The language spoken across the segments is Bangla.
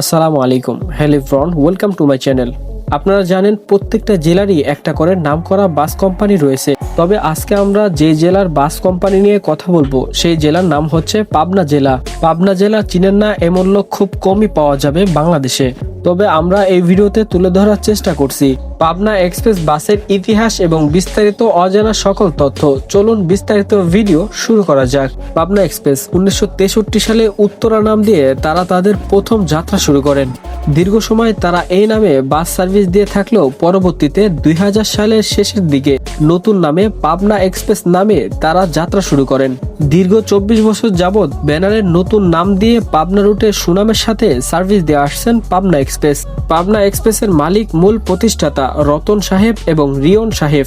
আসসালামু আলাইকুম। Hello friends welcome to my channel. আপনারা জানেন প্রত্যেকটা জেলারই একটা করে নাম করা বাস কোম্পানি রয়েছে। তবে আজকে আমরা যে জেলার বাস কোম্পানি নিয়ে কথা বলব, সেই জেলার নাম হচ্ছে পাবনা জেলা। পাবনা জেলা চিনেন না, এমন লোক খুব কমই পাওয়া যাবে বাংলাদেশে। তবে আমরা এই ভিডিওতে তুলে ধরার চেষ্টা করছি। পাবনা এক্সপ্রেস বাসের ইতিহাস এবং বিস্তারিত অজানা সকল তথ্য। চলুন বিস্তারিত ভিডিও শুরু করা যাক। পাবনা এক্সপ্রেস উনিশশো তেষট্টি সালে উত্তরা নাম দিয়ে তারা তাদের প্রথম যাত্রা শুরু করেন। দীর্ঘ সময় তারা এই নামে বাস সার্ভিস দিয়ে থাকলেও পরবর্তীতে দুই হাজার সালের শেষের দিকে নতুন নামে পাবনা এক্সপ্রেস নামে তারা যাত্রা শুরু করেন। দীর্ঘ চব্বিশ বছর যাবৎ ব্যানারের নতুন নাম দিয়ে পাবনা রুটে সুনামের সাথে সার্ভিস দিয়ে আসছেন পাবনা এক্সপ্রেস। পাবনা এক্সপ্রেসের মালিক মূল প্রতিষ্ঠাতা রতন সাহেব এবং রিয়ন সাহেব।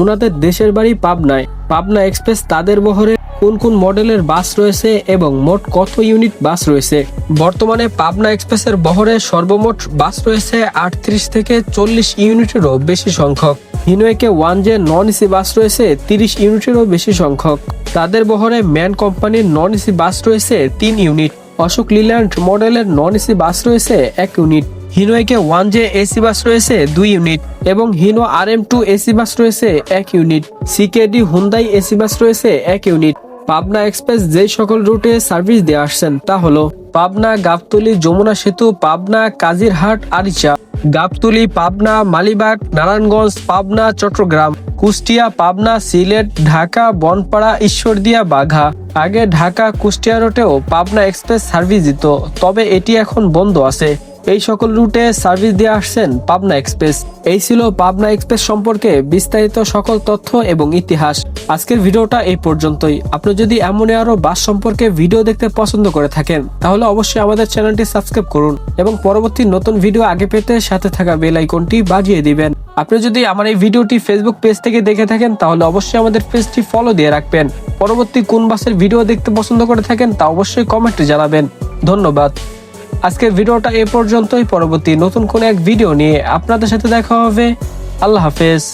ওনাদের দেশের বাড়ি পাবনায়। পাবনা এক্সপ্রেস তাদের বহরে কোন কোন মডেলের বাস রয়েছে এবং মোট কত ইউনিট বাস রয়েছে? বর্তমানে পাবনা এক্সপ্রেসের বহরে সর্বমোট বাস রয়েছে আটত্রিশ থেকে চল্লিশ ইউনিটেরও বেশি সংখ্যক। Hino AK one J non AC bus রয়েছে তিরিশ ইউনিটেরও বেশি সংখ্যক। তাদের বহরে ম্যান কোম্পানির নন এসি বাস রয়েছে তিন ইউনিট। অশোক লিল্যান্ড মডেলের নন এসি বাস রয়েছে এক unit. হিনোয়েকে one J AC bus রয়েছে দুই ইউনিট এবং Hino R M two AC bus রয়েছে এক unit. CKD Hyundai AC bus রয়েছে এক ইউনিট। পাবনা এক্সপ্রেস যে সকল রুটে সার্ভিস দিয়ে আসছেন তা হলো পাবনা, গাবতলি, যমুনা সেতু, পাবনা, কাজিরহাট, আরিচা। গাবতলি, পাবনা, মালিবাগ, নারায়ণগঞ্জ, পাবনা, চট্টগ্রাম, কুষ্টিয়া, পাবনা, সিলেট, ঢাকা, বনপাড়া, ঈশ্বরদিয়া, বাঘা। আগে ঢাকা, কুষ্টিয়া রুটেও পাবনা এক্সপ্রেস সার্ভিস দিত, তবে এটি এখন বন্ধ আছে। এই সকল রুটে সার্ভিস দিয়ে আসছেন পাবনা এক্সপ্রেস। এই ছিল পাবনা এক্সপ্রেস সম্পর্কে বিস্তারিত সকল তথ্য এবং ইতিহাস। আজকের ভিডিওটা এই পর্যন্তই। আপনি যদি এমন আরও বাস সম্পর্কে ভিডিও দেখতে পছন্দ করে থাকেন, তাহলে অবশ্যই আমাদের চ্যানেলটি সাবস্ক্রাইব করুন এবং পরবর্তী নতুন ভিডিও আগে পেতে সাথে থাকা বেল আইকনটি বাজিয়ে দিবেন। আপনি যদি আমার এই ভিডিওটি ফেসবুক পেজ থেকে দেখে থাকেন, তাহলে অবশ্যই আমাদের পেজটি ফলো দিয়ে রাখবেন। পরবর্তী কোন বাসের ভিডিও দেখতে পছন্দ করে থাকেন, তা অবশ্যই কমেন্টে জানাবেন। ধন্যবাদ। আজকের ভিডিওটা এ পর্যন্তই। পরবর্তী নতুন কোন এক ভিডিও নিয়ে আপনাদের সাথে দেখা হবে। আল্লাহ হাফেজ।